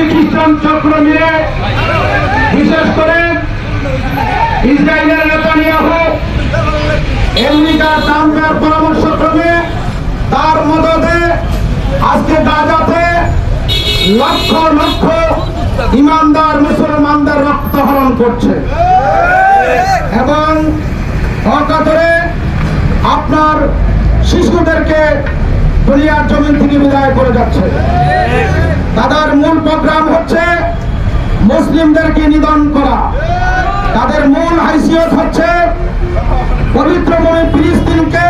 ইহুদি খ্রিস্টান চক্র মিলে বিশেষ করে ইসরায়েলের নেতানিয়াহু আমেরিকা ট্রাম্পের পরামর্শক্রমে তার মদতে আজকে গাজাতে লক্ষ লক্ষ ইমানদার মুসলমানদের রক্ত হরণ করছে। এবং অকাতরে আপনার শিশুদেরকে দুনিয়ার জমিন থেকে বিদায় করে যাচ্ছে। তাদের মূল প্রোগ্রাম হচ্ছে মুসলিমদেরকে নিধন করা। তাদের মূল হাইসিয়ত হচ্ছে পবিত্র ভূমি ফিলিস্তিনকে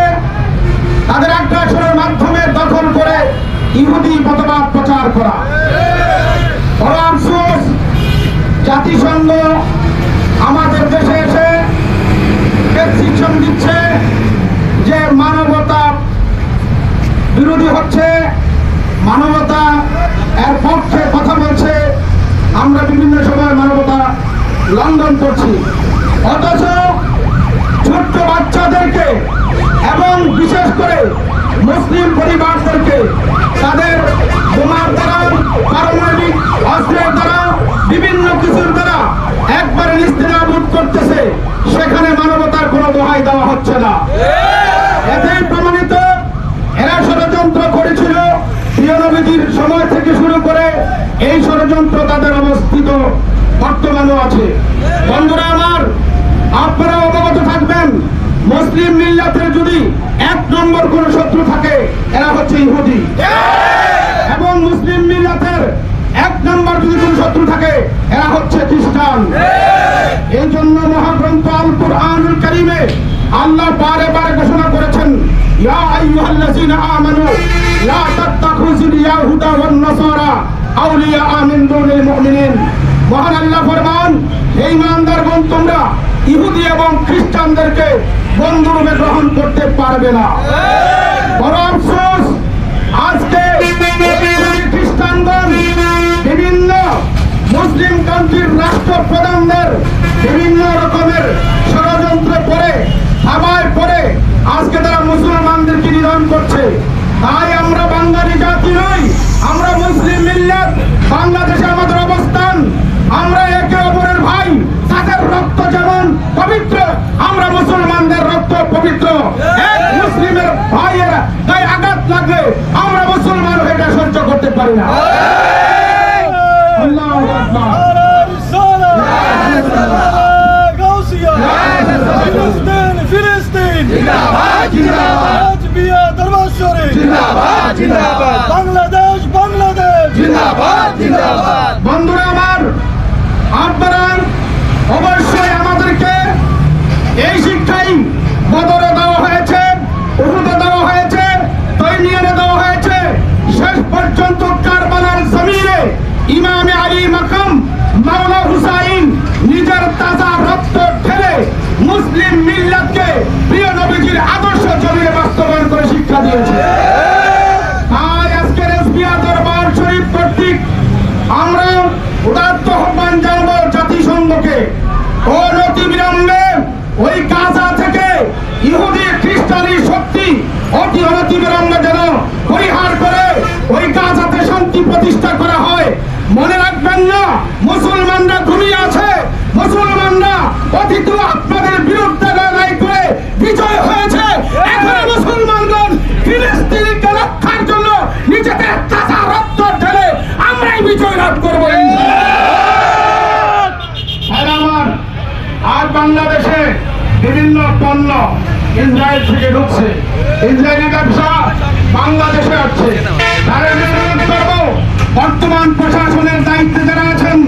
তাদের আগ্রাসনের মাধ্যমে দখল করে ইহুদি মতবাদ প্রচার করা বড় আফসোস জাতিসংঘ আমাদের দেশে এসে প্রেসক্রিপশন দিচ্ছে যে মানবতা বিরোধী হচ্ছে মানবতা এর পক্ষে কথা বলছে আমরা বিভিন্ন সময় মানবতা লঙ্ঘন করছি অথচ ছোট্ট বাচ্চাদেরকে এবং বিশেষ করে মুসলিম পরিবারদেরকে তাদের বোমার দ্বারা, পারমাণবিক অস্ত্রের দ্বারা, বিভিন্ন কিছুর দ্বারা একবারে নিস্তেনাবুদ করতেছে, সেখানে মানবতার কোনো দোহাই দেওয়া হচ্ছে না। এতে প্রমাণিত, এরা ষড়যন্ত্র করেছিল। প্রিয় নবীজির সময় থেকে শুরু করে এই ষড়যন্ত্র তাদের অবস্থিত, বর্তমানও আছে। বন্ধুরা আমার আপনারা অবগত থাকবেন, মুসলিম মিল্লাতের যদি এক নম্বর কোন শত্রু থাকে এরা হচ্ছে ইহুদি এবং মুসলিম মিল্লাতের এক নম্বর যদি কোন শত্রু থাকে এরা হচ্ছে খ্রিস্টান। এই জন্য মহাগ্রন্থ আল কুরআনুল কারীমে আল্লাহ বারে বারে ঘোষণা করেছেন ইয়া আইয়ুহাল্লাযীনা আমানু লা তাত্তাখিযুল ইয়াহুদা ওয়ান নাসারা আউলিয়া মিন দুনিল মুমিনিন। মহান আল্লাহ ফরমান হে ইমানদারগণ তোমরা ইহুদি এবং খ্রিস্টানদেরকে বন্ধুরূপে গ্রহণ করতে পারবে না। বড় আফসোস আজকে ইহুদি খ্রিস্টানগণ বিভিন্ন মুসলিম কান্ট্রির রাষ্ট্রপ্রধানদের বিভিন্ন রকমের ষড়যন্ত্র করে হাবায় পরে আজকে তারা মুসলমানদেরকে নিধন করছে। তাই আমরা বাঙালি জাতি নই, আমরা মুসলিম মিল্লাত, বাংলাদেশে আমাদের অবস্থান। আমরা একে অপরের ভাই, তাদের রক্ত যেমন পবিত্র, আমরা মুসলমানদের রক্ত পবিত্র। এক মুসলিমের ভাইয়ের গায়ে আঘাত লাগলে আমরা মুসলমান এটা সহ্য করতে পারি না। Allahu Ekber. Nara Risala. La Risala. Gavsiya. La Filistin. Filistin. Zindabad. Zindabad. Hatbiya Darvazşari. Zindabad. মুসলমানরা ঘুমিয়ে আছে। মুসলমানরা অতীত আপনাদের বিরুদ্ধে লড়াই করে বিজয় হয়েছে। এখন মুসলমানগণ ফিলিস্তিনিকে রক্ষার জন্য নিজেদের তাজা রক্ত ঢেলে আমরাই বিজয় লাভ করব। আর বাংলাদেশে বিভিন্ন পণ্য ইসরায়েল থেকে ঢুকছে। ইসরায়েলি ব্যবসা বাংলাদেশে আসছে তাদের বিরোধ করব বর্তমান প্রশাসনের দায়িত্বে যারা আছেন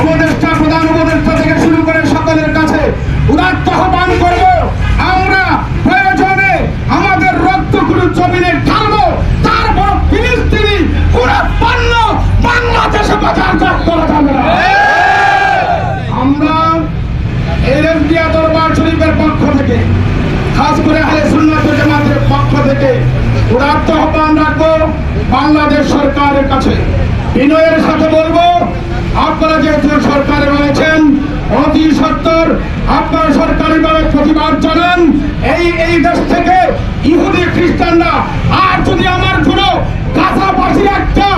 উপদেষ্টা প্রধান উপদেষ্টা থেকে শুরু করে সকলের কাছে উদাত্ত আহ্বান করব আমরা প্রয়োজনে আমাদের রক্তগুলো জমিনে ঢালবো তারপর ফিলিস্তিনি পুরো পণ্য বাংলাদেশে বাজারজাত করা যাবে না আমরা এলএমপিয়া দরবার শরীফের পক্ষ থেকে খাস করে আহলে সুন্নাত ওয়াল জামাতের পক্ষ থেকে উদাত্ত আহ্বান রাখব বাংলাদেশ সরকারের কাছে বিনয়ের সাথে বলব, আপনারা যেহেতু সরকারে রয়েছেন, অতি সত্তর, আপনারা সরকারিভাবে প্রতিবাদ জানান। এই এই দেশ থেকে ইহুদি খ্রিস্টানরা আর যদি আমার কোনো কাছাপাশি একটা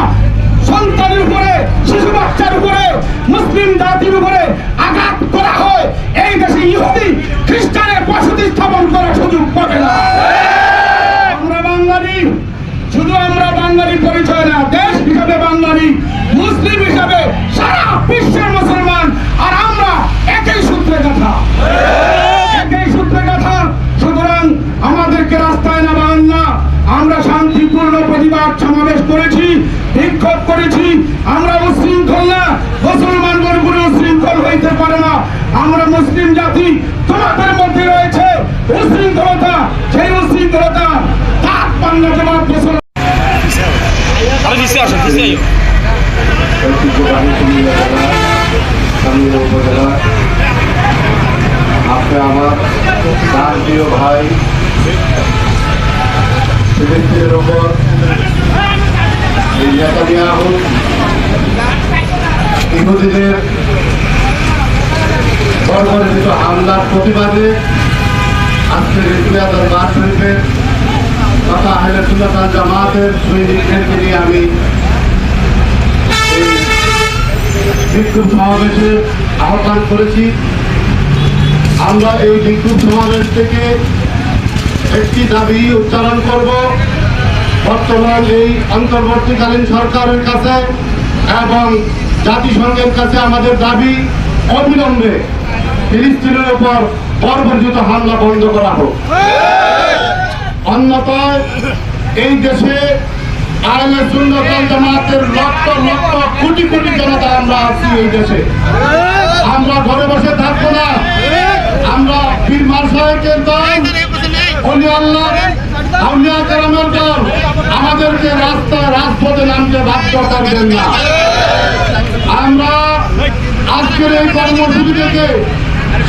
সন্তানের উপরে, শিশু বাচ্চার উপরে, মুসলিম জাতির উপরে আমরা মুসলিম জাতি তোমাদের মধ্যে রয়েছে উশৃঙ্খলতা সেই উশৃঙ্খলতা তার পান্না জবাব মুসলমান আরে নিচে আসো নিচে আইও ঐতিহ্যবাহী কুমিল্লা জেলা স্থানীয় উপজেলা। আপনি আমার তার প্রিয় ভাই ফিলিস্তিনের ওপর এই নেতানিয়াহু ইহুদিদের বর্বরিত হামলার প্রতিবাদে আজকে রেজুয়াদার বাদ শরীফের তথা আহলে সুন্নাত জামাতের সৈনিকদেরকে নিয়ে আমি বিক্ষোভ সমাবেশে আহ্বান করেছি। আমরা এই বিক্ষোভ সমাবেশ থেকে একটি দাবি উচ্চারণ করব। বর্তমান এই অন্তর্বর্তীকালীন সরকারের কাছে এবং জাতিসংঘের কাছে আমাদের দাবি অবিলম্বে ফিলিস্তিনের উপর বর্বরচিত হামলা বন্ধ করা হোক। অন্যথায় এই দেশে আইনে সুন্নতল জামাতের লক্ষ লক্ষ, কোটি কোটি জনতা আমরা আছি এই দেশে। আমরা ঘরে বসে থাকব না। আমরা পীর দল। আমাদেরকে রাস্তায় রাজপথে নামতে বাধ্য করবেন না। আমরা আজকের এই কর্মসূচি থেকে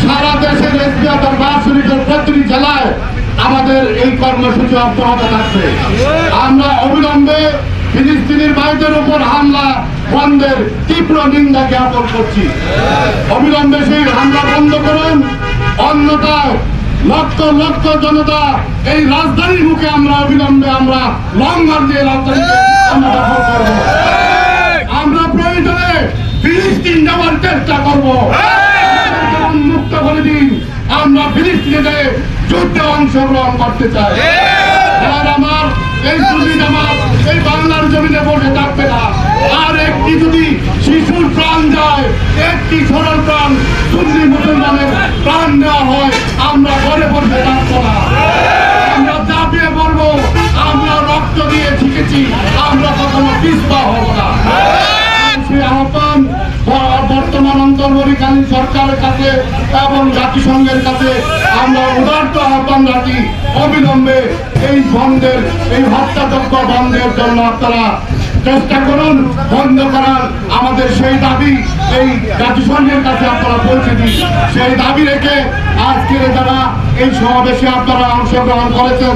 সারা দেশের এসপিয়া দরবার শরীফের প্রতিটি জেলায় আমাদের এই কর্মসূচি অব্যাহত থাকবে। আমরা অবিলম্বে ফিলিস্তিনের ভাইদের উপর হামলা, বন্ধের তীব্র নিন্দা জ্ঞাপন করছি। অবিলম্বে সেই হামলা বন্ধ করুন। অন্যথায় লক্ষ লক্ষ জনতা এই রাজধানীর মুখে আমরা অবিলম্বে আমরা লং মার্চ দিয়ে রাজধানীকে আমরা প্রয়োজনে ফিলিস্তিন যাওয়ার চেষ্টা করব। মুক্ত করে দিন। আমরা ফিলিস্তিনে যেয়ে যুদ্ধে অংশগ্রহণ করতে চাই। আর আমার এই দুটি আমার এই বাংলার জমিনে বসে থাকবে না। আর একটি যদি শিশুর প্রাণ যায় একটি সরল প্রাণ সুন্নি মুসলমানের প্রাণ নেওয়া হয় আমরা ঘরে বসে থাকব না। আমরা চাপিয়ে পড়ব আমরা রক্ত দিয়ে শিখেছি আমরা কখনো পিছপা হব না। অন্তর্বর্তীকালীন সরকারের কাছে এবং জাতিসংঘের কাছে আমরা উদার্ত আহ্বান রাখি অবিলম্বে এই বন্ধের, এই হত্যাযজ্ঞ বন্ধের জন্য আপনারা চেষ্টা করুন, বন্ধ করার আমাদের সেই দাবি, এই জাতিসংঘের কাছে আপনারা পৌঁছে দিন। সেই দাবি রেখে আজকের যারা এই সমাবেশে আপনারা অংশগ্রহণ করেছেন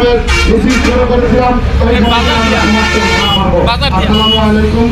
সমাবেশ মিছিল শুরু করেছিলাম। আসসালামু আলাইকুম।